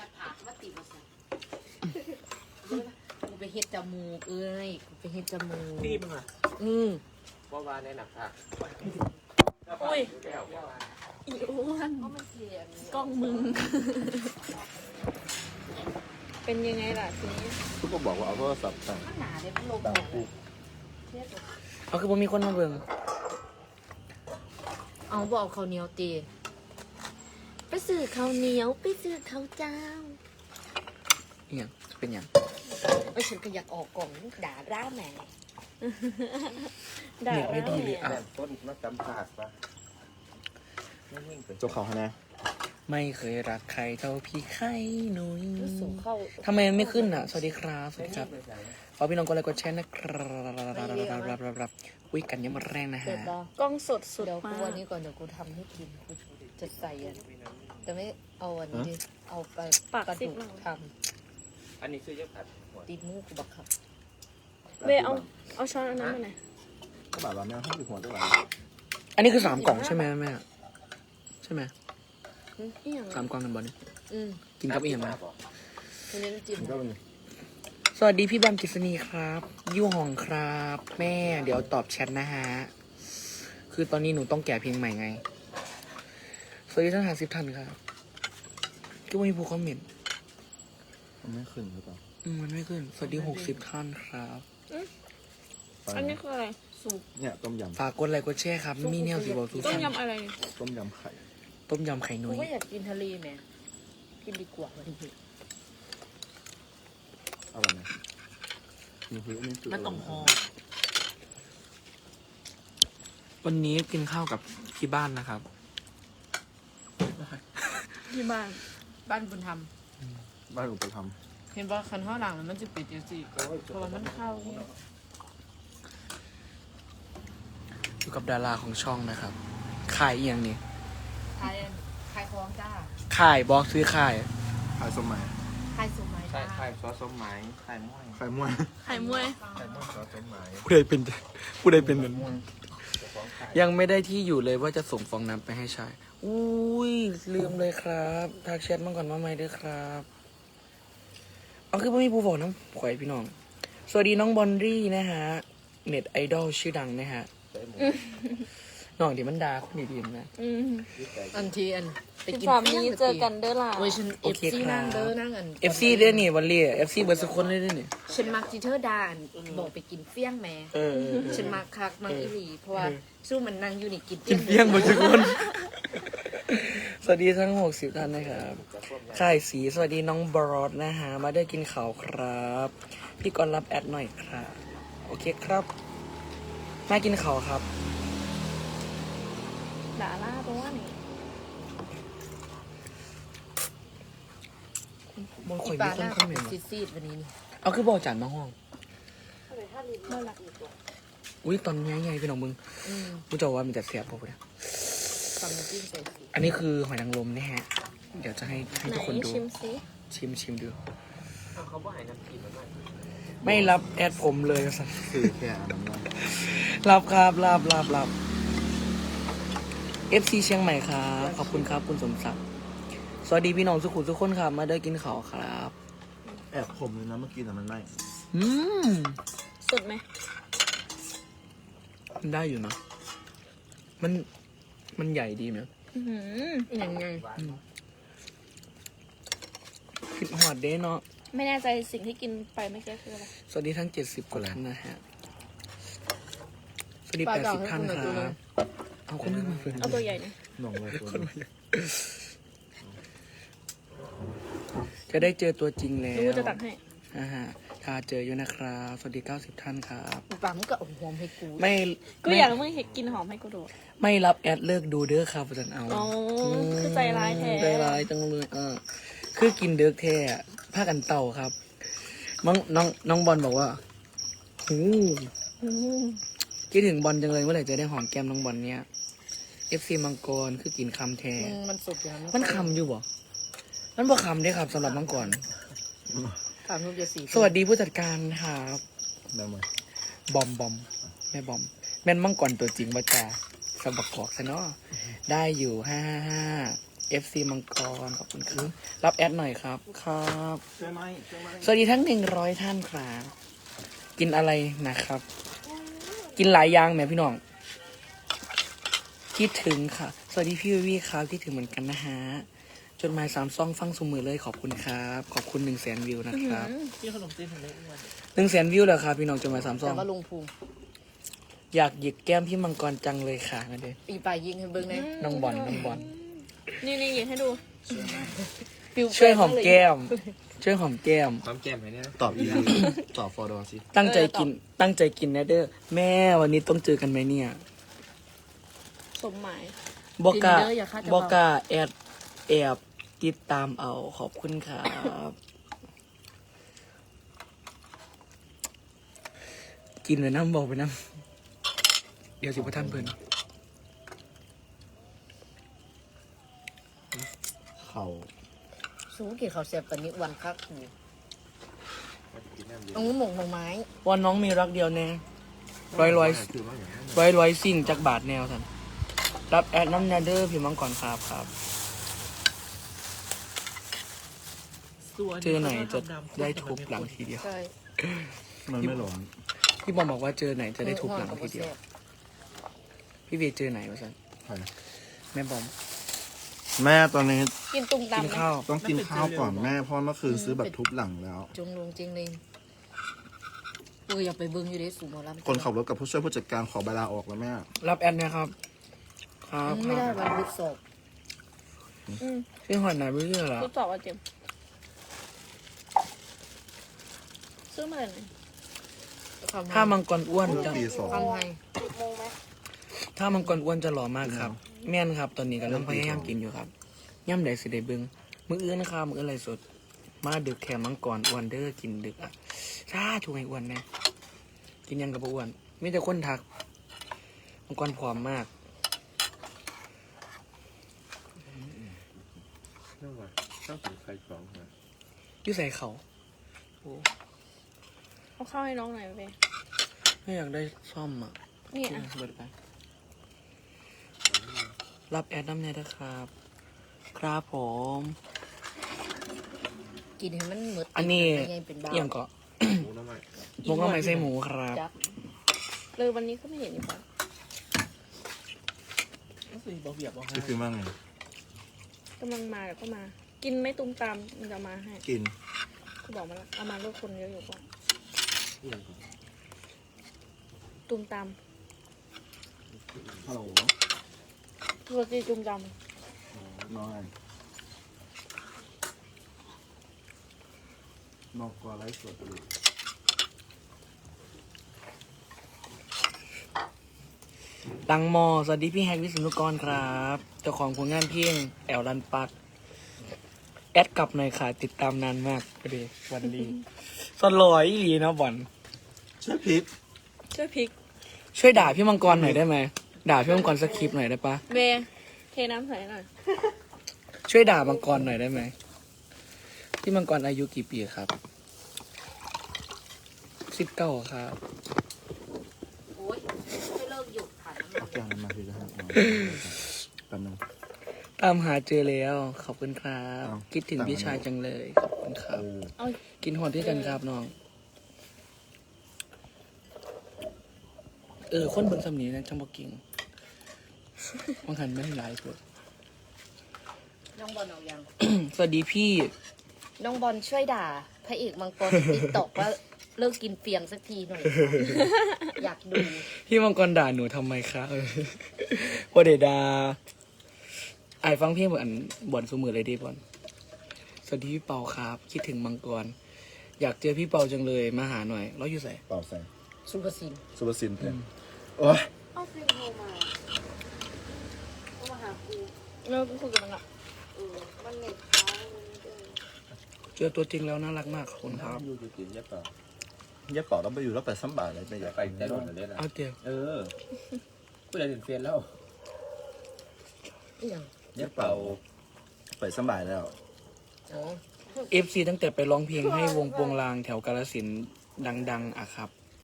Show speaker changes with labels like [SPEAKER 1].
[SPEAKER 1] หน้าผากว่าติดมาสั่นกูไปเฮ็ดจมูกเอ้ยกูไปเฮ็ดจมูก
[SPEAKER 2] ดีมึงอะ
[SPEAKER 1] อืม
[SPEAKER 2] ว่าว่าในหนักผัก
[SPEAKER 3] อุ้ย
[SPEAKER 2] แก้วว่าว่า
[SPEAKER 3] อีอ้วน
[SPEAKER 1] เพราะมันเสียง
[SPEAKER 3] กล้องมึง เป็นยังไงล่ะทีนี้
[SPEAKER 4] ทุกคนบอกว่าเอาโทรศัพท์สั่ง
[SPEAKER 1] มันหนาเด้มันลง
[SPEAKER 4] ดังปุ๊บ
[SPEAKER 1] เทียบกับ
[SPEAKER 5] เอาคือผมมีคนมาเบิ่ง
[SPEAKER 1] เอาบอกข้าวเหนียวตี ไปซื้อข้าวเหนียวไปซื้อข้าวเจ้า
[SPEAKER 5] อหย่างเป็นอย่าง
[SPEAKER 1] เอ้ยฉันก็อยากออกกล่องด่าร่าแม่
[SPEAKER 3] ด่า
[SPEAKER 5] เน็ตไม่ดีเลยอะ
[SPEAKER 2] แม่ต้นมาจำผักปะไม่ยิ่งเป็น
[SPEAKER 4] จกเขาฮะนะ
[SPEAKER 5] ไม่เคยรักใครเท่าพี่ไข่หนุย
[SPEAKER 1] สูงเข้า
[SPEAKER 5] ทำไมมันไม่ขึ้นอะ สวัสดีครับ สวัสดีครับขอพี่น้องกดไลค์กดแชร์นะครับวิกันยังมาแรงนะ
[SPEAKER 1] เสร็
[SPEAKER 5] ฮะ
[SPEAKER 1] จแล้ว
[SPEAKER 3] กล้องสดสุด
[SPEAKER 1] เดี๋ยว
[SPEAKER 3] มา
[SPEAKER 1] กูวัน
[SPEAKER 3] ก
[SPEAKER 1] นี้ก่อนเดี๋ยวกูทำให้กินกูจะใส่อัน แต่ไม่เอาอันนี้ดิเอาไป
[SPEAKER 3] ปาก
[SPEAKER 1] กระ
[SPEAKER 3] ซิ
[SPEAKER 1] ดู
[SPEAKER 3] บ
[SPEAKER 1] ก
[SPEAKER 3] เรา
[SPEAKER 1] ท
[SPEAKER 2] อันนี้คือเยอะผัดหัวำ
[SPEAKER 1] ติดมือกูบักขับ
[SPEAKER 3] เบเอาเอาช้อนอันนั้นมาหน่อย
[SPEAKER 4] ก็แบบว่าแมวให้อยู่หัวด้วย
[SPEAKER 5] อันนี้คือสามกล่องใช่ไหมแม่ใช่ไหม
[SPEAKER 3] อีหยัง
[SPEAKER 5] สามกล่องกันบอลนี่
[SPEAKER 1] อืม
[SPEAKER 5] กินกับอีกอย่างนะ
[SPEAKER 1] ทีนี้น้ำจิ้ม
[SPEAKER 4] มันก็เป็น
[SPEAKER 5] สวัสดีพี่แบมกิษณีครับ ยู่หองครับ แม่ เดี๋ยวตอบแชทนะฮะ คือตอนนี้หนูต้องแก่เพลงใหม่ไง สวัสดีท่านหาสิบท่านครับ ก็ไม่มีผู้คอมเมนต์
[SPEAKER 4] มันไม่ขึ้นหรือเปล่า
[SPEAKER 5] อืมมันไม่ขึ้น สวัสดีหกสิบท่านครับ
[SPEAKER 4] ไป
[SPEAKER 3] อันนี้คืออะไร
[SPEAKER 1] สุก
[SPEAKER 4] เนี่ยต้มย
[SPEAKER 5] ฝากกดไลค์กดแชร์ครับ มีแนวสิบอกทุก
[SPEAKER 3] ต้ม
[SPEAKER 5] ท่าน
[SPEAKER 3] ยำอะไรำ
[SPEAKER 4] ต้มยำไข่
[SPEAKER 5] ต้มยำไข่
[SPEAKER 1] กู
[SPEAKER 5] นุ้ย
[SPEAKER 1] ก็อยากกินทะเลแหม่กินดีกว่าวันนี้
[SPEAKER 4] อร่อยไหมมีพริกอันนี้คือ
[SPEAKER 5] มันต้องพอวันนี้กินข้าวกับที่บ้านนะครับ
[SPEAKER 3] ที่บ้าน
[SPEAKER 1] บ้านบุญธรรม
[SPEAKER 4] บ้านอุปธรรม
[SPEAKER 1] เห็นว่าคันข้าวหลังมันจะปิดอยู่สิเพราะว่ามันเข้าเนี่ย
[SPEAKER 5] อยู่กับดาราของช่องนะครับขายอหย่างนี้
[SPEAKER 1] ขายขายของจ้า
[SPEAKER 5] ขายบอกซื้อขาย
[SPEAKER 4] ไข่สมัย
[SPEAKER 1] ขายสุกไหม
[SPEAKER 2] ไข่
[SPEAKER 1] จ้า
[SPEAKER 2] ไข่ซอสส้มไหมไข่ม้วย
[SPEAKER 4] ไข่ม้วน
[SPEAKER 3] ไข่มวย
[SPEAKER 2] ไข่ม้วยซอสส้มไหม
[SPEAKER 5] ผู้ใดเป็นผู้ใดเป็นแบบยังไม่ได้ที่อยู่เลยว่าจะส่งฟองน้ำไปให้ชาย อุ้ยลืมเลยครับทักแชทมาก่อนว่าไม่ด้วยครับเอาคือไม่มีผู้บอกน้ำข่อยพี่น้อง สวัสดีน้องบอนรี่นะฮะ เน็ตไอดอลชื่อดังนะฮะ
[SPEAKER 2] ใส่หมู
[SPEAKER 5] น้องที่มันดาคนดีๆนะ
[SPEAKER 3] อืม
[SPEAKER 2] ที่ไก่
[SPEAKER 1] อันทีอันไป
[SPEAKER 3] สิบ
[SPEAKER 1] กิน
[SPEAKER 3] สามนี้เจอกันเด้อล่ะ
[SPEAKER 1] เว้ยฉันเอ
[SPEAKER 5] โอ
[SPEAKER 1] ฟ
[SPEAKER 5] เค
[SPEAKER 1] ซี
[SPEAKER 5] ครับ
[SPEAKER 1] นั่งเด้อนั่งอัน
[SPEAKER 5] เอฟซีเด้อนี่วันเล่เอฟซีเบิร์ดสุกคนเลยเด้อนี่
[SPEAKER 1] ฉันมักจีเธอดานบอกไปกินเฟี้ยงแหม่
[SPEAKER 5] เออเออเออ
[SPEAKER 1] ฉันมักคักมักอีหลีเพราะว่าสู้มันนั่งอยู่นี่กิน
[SPEAKER 5] กินเปี้ยงเบิร์ดสุกคนส วัสดีทั้งหกสิบท่านนะครับค่ายสี สวัสดีน้องบรอดนะฮะ มาได้กินข่าวครับ พี่กรณ์รับแอดหน่อยครับ โอเคครับมากินข่าวครับ
[SPEAKER 3] ด่าล่าตัวนี่
[SPEAKER 5] บนข่
[SPEAKER 1] อี
[SPEAKER 5] อย
[SPEAKER 1] ป
[SPEAKER 5] มี
[SPEAKER 1] ลา
[SPEAKER 5] ค
[SPEAKER 1] ห
[SPEAKER 5] น
[SPEAKER 1] น้า
[SPEAKER 5] คอมเมนต์
[SPEAKER 1] ซีดซีดๆวันนี้นี่
[SPEAKER 5] เอาคือบอกจานมาห้อง
[SPEAKER 3] เมื่อไหร่
[SPEAKER 5] อุ้ยตอนนี้ไงพี่น้องมึง
[SPEAKER 1] อืม
[SPEAKER 5] มึงจะว่ามีแต่เสียบผมเนี่ย
[SPEAKER 1] ทำน้ำจิ้มใส่สี
[SPEAKER 5] อันนี้คือหอยนางรมนะฮะ เดี๋ยวจะให้ให้
[SPEAKER 3] ไหน
[SPEAKER 5] ทุกคนดู
[SPEAKER 3] ชิมสิ
[SPEAKER 5] ชิมชิมดู
[SPEAKER 2] เอาเขาบอกให้น้ำจิ้มมันหน่อย
[SPEAKER 5] ไม่รับแอดผมเลยสัส
[SPEAKER 4] คือแค่อันนั้นว่า
[SPEAKER 5] รับครับรับรับรับ FC เชียงใหม่ครับขอบคุณครับคุณสมศักดิ์สวัสดีพี่น้องสุขุมทุกคนครับมาเด้อกินข้าวครับ
[SPEAKER 4] แอบผมเลยนะเมื่อกี้แต่มันไม่
[SPEAKER 5] อืม
[SPEAKER 3] สดไหม
[SPEAKER 5] ได้อยู่นะ มัน มันใหญ่ดีไหม
[SPEAKER 3] อื้อหือ
[SPEAKER 1] ยังไง
[SPEAKER 5] คิดหอดเด้เนาะ
[SPEAKER 3] ไม่แน่ใจสิ่งที่กินไปไม่อกี้คืออะไร
[SPEAKER 5] สวัสดีทั้งเจ็ดสิบกว่าท่านนะฮะ สวัสดีแปดสิบท่านครับ เอาคนนึงมาเพื่อน
[SPEAKER 3] เอาตัวใหญ่หน่อย
[SPEAKER 4] หน่องเลยตัว
[SPEAKER 5] คน
[SPEAKER 4] นี้
[SPEAKER 5] มาเยอะจะได้เจอตัวจริงแล้
[SPEAKER 3] ดู
[SPEAKER 5] ว
[SPEAKER 3] จะตักให้
[SPEAKER 5] อ่าฮะถ้าเจออยู่นะครับ สวัสดีเก้าสิบท่านครับ
[SPEAKER 1] อีปลามันก็เอาหอมให้กู
[SPEAKER 5] ไม่
[SPEAKER 3] ก็
[SPEAKER 5] ไม่
[SPEAKER 3] อยากให้มึงเห็นกินหอมให้กูดู
[SPEAKER 5] ไม่รับแอดเลิกดูเด้อครับอาจารย์เอา
[SPEAKER 3] อ๋อคือใจร้ายแท้
[SPEAKER 5] ใจร้ายจังเลยเออคือกินเด้อแท้อะผ้ากันเต่าครับน้องน้องน้องบอลบอกว่าหู
[SPEAKER 3] อืม
[SPEAKER 5] คิดถึงบอลจังเลยเมื่อไหร่จะได้หอมแก้มน้องบอลเนี่ยเอฟซีมังกรคือกินคำแท้
[SPEAKER 1] มึงมันสุกอย่างนั้น
[SPEAKER 5] มันคำอยู่บ่ มันบ่คำได้ครับสำหรับมังกร
[SPEAKER 1] ถามรูปจะสี
[SPEAKER 5] สวัสดีผู้จัดการครับ
[SPEAKER 4] ได้ไหม
[SPEAKER 5] บอมบอมแม่บอม แม่นมังกรตัวจริงบ่จ้าสะบักกอกซะเนาะได้อยู่ห้าห้าห้า FC มังกรขอบคุณครับรับแอดหน่อยครับ ครับ
[SPEAKER 4] ช่วยไหมช่วยไหม
[SPEAKER 5] สวัสดีทั้งหนึ่งร้อยท่านครับกินอะไรนะครับ กินหลายอย่างแหมพี่น้องคิดถึงค่ะ สวัสดีพี่วิวีครับคิดถึงเหมือนกันนะฮะ จดหมายสามซองฟังสมือเลยขอบคุณครับ ขอบคุณหนึ่งแสนวิวนะครับ
[SPEAKER 3] กินขนมจีนถึงได้อ้วน
[SPEAKER 5] หนึ่งแสนวิวแล้วครับพี่น้องจดหมายสามซ
[SPEAKER 1] แต่
[SPEAKER 5] อง
[SPEAKER 1] ว่าลุงภูมิ
[SPEAKER 5] อยากหยิกแก้มพี่มังกรจังเลยค่ะนั่นเอง
[SPEAKER 1] ปีปลายยิงให้เบิ้งเลย
[SPEAKER 5] น้องบอลน้องบอล
[SPEAKER 3] นี่นี่หยิบให้ดู
[SPEAKER 1] ฟิว
[SPEAKER 5] ช่วยหอมแก้ม ช่วยหอมแก้ม
[SPEAKER 2] ความแก้มไหมเนี่ย
[SPEAKER 4] ตอบอีกตอบฟอร์ดอสิ
[SPEAKER 5] ตั้งใจกิน ตั้งใจกินนะเด้อแม่วันนี้ต้องเจอกันไหมเนี่ย
[SPEAKER 3] สมหมาย
[SPEAKER 5] บอกล้า
[SPEAKER 1] กินเด้ออย่าคาดจะ
[SPEAKER 5] บอกล้าแอดแอบ ติดตามเอาขอบคุณครับกินไปน้ำบอกไปน้ำเดี๋ยวสิพท่านเพิ่น
[SPEAKER 4] เขา
[SPEAKER 1] สูงกี่เขาวเสียบปันนี้วันคักอยู่
[SPEAKER 2] กินน้ำดี
[SPEAKER 1] เอาหมงหมงไม้
[SPEAKER 5] วันน้องมีรักเดียวแน่ร้อยร้อย
[SPEAKER 2] คือว่าอย่างนั้น
[SPEAKER 5] ร้อยร้อยสิ่งจากบาทแนวท่านรับแอดน้ำแนเดอร์พิมพ์มังก่อนครับครับ เจอไหนจะได้ทุบหลังทีเดียว
[SPEAKER 1] ใช่
[SPEAKER 4] มันไม่หลง
[SPEAKER 5] พี่บอมบอกว่าเจอไหนจะได้ทุบหลังทีเดียว พี่เวย์เจอไหนวะสัน
[SPEAKER 4] ใคร
[SPEAKER 5] แม่บอม
[SPEAKER 4] แม่ตอนนี้
[SPEAKER 3] กินตุ้ม
[SPEAKER 5] กิน
[SPEAKER 3] ตำไหม
[SPEAKER 5] ข้าว
[SPEAKER 4] ต้องกินข้าวก่อนแม่เพราะเมื่อคืนซื้อแบบทุบหลังแล้ว
[SPEAKER 1] จงลงจริงเลยเอออยากไปเบิ้งอยู่เด้สูงหมอลำ
[SPEAKER 4] คนขับรถกับผู้ช่วยผู้จัดการขอเวลาออกแล้วแม่
[SPEAKER 5] รับแอดนะครับ ครับ
[SPEAKER 1] อืมไม่ได้วันทดสอบ
[SPEAKER 3] อืม
[SPEAKER 5] พี่หอยไหนไม่เชื่อเหรอ
[SPEAKER 3] ทดสอบว่าเจมส์ ซื้อมาจากไหน
[SPEAKER 5] ถ้ามังกรอ้วนจะ
[SPEAKER 4] ปีสอง
[SPEAKER 1] ทำไง
[SPEAKER 5] ถ้ามังกรอ้วนจะหล่อมากครับ แม่นครับ ตอนนี้กำลังพยายามกินอยู่ครับย่ำใดสิได้เบิงมืออื่นนะครับมืออื่นอะไรสด มาดึกแค่มังกรอ้วนเด้อกินดึกอะชาช่วยอ้วนแน่กินยังกับบ่อ้วนมีแต่คนทัก มังกรผอมมาก
[SPEAKER 2] นั่นว่าต้องถึงใครสองนะ
[SPEAKER 5] อยู่ใส่เขาโอ้
[SPEAKER 3] เอาข้าวให้น้องหน่อยไป
[SPEAKER 5] ไม่อยากได้ซ่อมอะ
[SPEAKER 3] นี่
[SPEAKER 5] กิน
[SPEAKER 3] อะ
[SPEAKER 5] เบิดไป รับแอดน้ำเนี่ยนะครับ ครับผม
[SPEAKER 1] กินให้มันหมด
[SPEAKER 5] อันนี้
[SPEAKER 1] ไงเป็นบ้า
[SPEAKER 5] เอี่ยงเกาะ
[SPEAKER 2] หมูน้ำมัน
[SPEAKER 5] หมกน้ำไม่ใส่หมูครับ
[SPEAKER 1] จับ
[SPEAKER 3] เลยวันนี้ก็ไม่เห็นอีกแล้ว
[SPEAKER 4] คิดคือว่าไง
[SPEAKER 3] กำลังมาเดี๋ยวก็มา กินไม่ตุ้มตามมันจะมาให้
[SPEAKER 4] กิน
[SPEAKER 3] กูบอกมาแล้วเอามาเลือกคนเยอะอยู่ก่อน
[SPEAKER 2] เอี่ยงก่อน
[SPEAKER 3] ตุ้มตาม
[SPEAKER 4] ฮัลโหล
[SPEAKER 3] โรตีตุ้มตาม
[SPEAKER 4] น้อยนอกกว่าไลฟ์สดอยู่
[SPEAKER 5] ตังมอ สวัสดีพี่แฮกวิศนุกรครับ เจ้าของผลงานเพลงแอลลันปัด แอดกลับหน่อยค่ะ ติดตามนานมากประเดวันดี สลอยอีหลีนะบอล
[SPEAKER 4] ช่วยพริก
[SPEAKER 3] ช่วยพริก
[SPEAKER 5] ช่วยด่าพี่มังกรหน่อยได้ไหมด่าพี่มังกรสกคริปต์หน่อยได้ปะ
[SPEAKER 3] เบเทน้ำใส่หน่อย
[SPEAKER 5] ช่วยด่ามังกรหน่อยได้ไหมพี่มังกรอายุกี่ปีครับสิบเก้าครับ
[SPEAKER 1] โอ้ยไม่เลิกหยุดค่ะน้ำ
[SPEAKER 4] เอาแกงมาคือจะให้เอาแป๊บนึง
[SPEAKER 5] ตามหาเจอแล้ว ขอบคุณครับ
[SPEAKER 4] อ้าว
[SPEAKER 5] คิดถึง
[SPEAKER 4] ต่าง
[SPEAKER 5] พี่
[SPEAKER 4] กัน
[SPEAKER 5] ชายจังเลย ขอบคุณครับ
[SPEAKER 4] โอ้
[SPEAKER 3] เอา
[SPEAKER 5] กินหอดด้วยกันครับน้อง เออ คนเบนสำนีนะจังบอกกิ่งบางคันไม่ได้หลายคน
[SPEAKER 1] น้องบอลเอายัง
[SPEAKER 5] สวัสดีพี่
[SPEAKER 1] น้องบอลช่วยด่าพระเอกมังกรติ๊กตอกว่าเลิกกินเฟียงสักทีหน่อยค่ะอยากดู
[SPEAKER 5] พี่มังกรด่าหนูทำไมคะเออพอเดดา ไอายฟังเพลงเหมือนบ่อนสมือเลยดิบอลสวัสดีพี่เปาครับ คิดถึงมังกร อยากเจอพี่เปาจังเลยมาหาหน่อยเราอยู่ใส่
[SPEAKER 4] เปล่าใส่
[SPEAKER 1] สุภสิน
[SPEAKER 4] ซูเปอร์ซินเต็มโอ้ย
[SPEAKER 6] เอาฟิล์มโทรมาโทรมาหากู
[SPEAKER 3] เราคุยกับมันละ
[SPEAKER 6] เออมันเน็ตค้างมันเดิน
[SPEAKER 5] เจอตัวจริงแล้วน่ารักมากขอบคุณครับ
[SPEAKER 2] อยู่จะกินยัดต่อ
[SPEAKER 4] เย็บเปล่าแล้วไปอยู่แล้วไปซ้ำบาทเลยไปอ
[SPEAKER 2] อย่ายา
[SPEAKER 4] ก
[SPEAKER 2] ไปได้หมดเลยนะ
[SPEAKER 5] เอาเดี๋ยว
[SPEAKER 2] เออผู้ใดถึงเฟียนแล้ว
[SPEAKER 1] อหย่าง
[SPEAKER 2] ยัดเป่า
[SPEAKER 4] ไปซ้ำบาทแล้ว
[SPEAKER 1] อ๋อ
[SPEAKER 5] เอฟซีตั้งแต่ไปร้องเพลงให้วงโปงลางแถวกาลสินธุ์ดัง ๆอะครับ